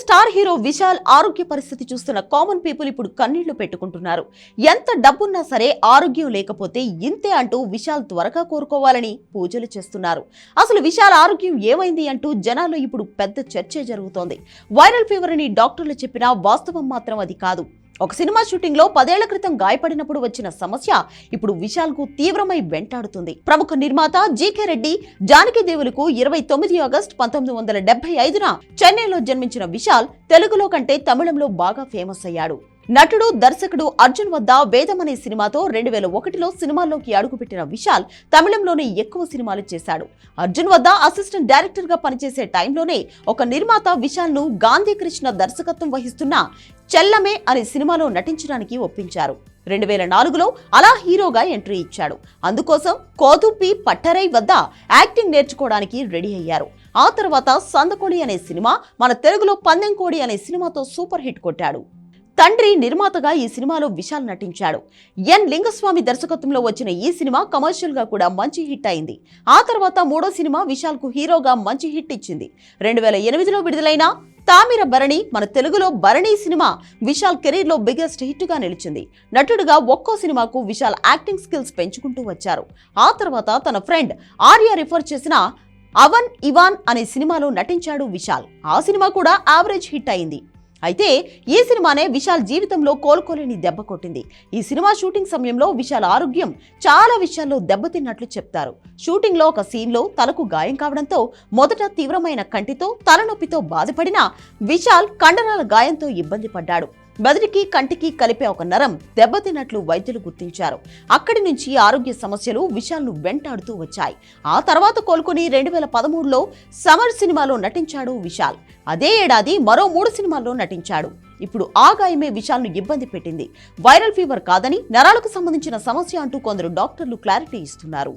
Star hero Vishal ఆరోగ్య పరిస్థితి చూస్తున్న కామన్ పీపుల్ ఇప్పుడు కన్నీళ్ళు పెట్టుకుంటున్నారు. ఎంత డబ్బున్నా సరే ఆరోగ్యం లేకపోతే ఇంతే అంటూ విశాల్ త్వరగా కోరుకోవాలని పూజలు చేస్తున్నారు. అసలు విశాల్ ఆరోగ్యం ఏమైంది అంటూ జనాల్లో ఇప్పుడు పెద్ద చర్చ జరుగుతోంది. వైరల్ ఫీవర్ అని డాక్టర్లు చెప్పినా వాస్తవం మాత్రం అది కాదు. ఒక సినిమా షూటింగ్లో పదేళ్ళ క్రితం గాయపడినప్పుడు వచ్చిన సమస్య ఇప్పుడు విశాల్కు తీవ్రమై వెంటాడుతుంది. ప్రముఖ నిర్మాత జీకే రెడ్డి జానకి దేవులకు ఇరవై తొమ్మిది ఆగస్ట్ పంతొమ్మిది వందల డెబ్బై ఐదున చెన్నైలో జన్మించిన విశాల్ తెలుగులో కంటే తమిళంలో బాగా ఫేమస్ అయ్యాడు. నటుడు దర్శకుడు అర్జున్ వద్ద వేదం అనే సినిమాతో రెండు వేల ఒకటిలో సినిమాల్లోకి అడుగుపెట్టిన విశాల్ తమిళంలోనే ఎక్కువ సినిమాలు చేశాడు. అర్జున్ వద్ద అసిస్టెంట్ డైరెక్టర్గా పనిచేసే టైంలోనే ఒక నిర్మాత విశాల్ను గాంధీ కృష్ణ దర్శకత్వం వహిస్తున్న చెల్లమే అనే సినిమాలో నటించడానికి ఒప్పించారు. రెండు వేల నాలుగులో అలా హీరోగా ఎంట్రీ ఇచ్చాడు. అందుకోసం కోతుప్పి పట్టరై వద్ద యాక్టింగ్ నేర్చుకోవడానికి రెడీ అయ్యారు. ఆ తర్వాత సందకోడి అనే సినిమా మన తెలుగులో పందెంకోడి అనే సినిమాతో సూపర్ హిట్ కొట్టాడు. తండ్రి నిర్మాతగా ఈ సినిమాలో విశాల్ నటించాడు. ఎన్ లింగస్వామి దర్శకత్వంలో వచ్చిన ఈ సినిమా కమర్షియల్గా కూడా మంచి హిట్ అయింది. ఆ తర్వాత మూడో సినిమా విశాల్కు హీరోగా మంచి హిట్ ఇచ్చింది. రెండు వేల ఎనిమిదిలో విడుదలైన తామిర భరణి మన తెలుగులో భరణి సినిమా విశాల్ కెరీర్లో బిగ్గెస్ట్ హిట్గా నిలిచింది. నటుడుగా ఒక్కో సినిమాకు విశాల్ యాక్టింగ్ స్కిల్స్ పెంచుకుంటూ వచ్చారు. ఆ తర్వాత తన ఫ్రెండ్ ఆర్య రిఫర్ చేసిన అవన్ ఇవాన్ అనే సినిమాలో నటించాడు విశాల్. ఆ సినిమా కూడా యావరేజ్ హిట్ అయింది. అయితే ఈ సినిమానే విశాల్ జీవితంలో కోలుకోలేని దెబ్బ కొట్టింది. ఈ సినిమా షూటింగ్ సమయంలో విశాల్ ఆరోగ్యం చాలా విషయాల్లో దెబ్బతిన్నట్లు చెప్తారు. షూటింగ్లో ఒక సీన్లో తలకు గాయం కావడంతో మొదట తీవ్రమైన కంటితో తలనొప్పితో బాధపడిన విశాల్ కండరాల గాయంతో ఇబ్బంది పడ్డాడు. బదిరికి కంటికి కలిపే ఒక నరం దెబ్బతిన్నట్లు వైద్యులు గుర్తించారు. అక్కడి నుంచి ఆరోగ్య సమస్యలు విశాల్ను వెంటాడుతూ వచ్చాయి. ఆ తర్వాత కోలుకుని రెండు వేల పదమూడులో సమర్ సినిమాలో నటించాడు విశాల్. అదే ఏడాది మరో మూడు సినిమాల్లో నటించాడు. ఇప్పుడు ఆ గాయమే విశాల్ను ఇబ్బంది పెట్టింది. వైరల్ ఫీవర్ కాదని నరాలకు సంబంధించిన సమస్య అంటూ కొందరు డాక్టర్లు క్లారిటీ ఇస్తున్నారు.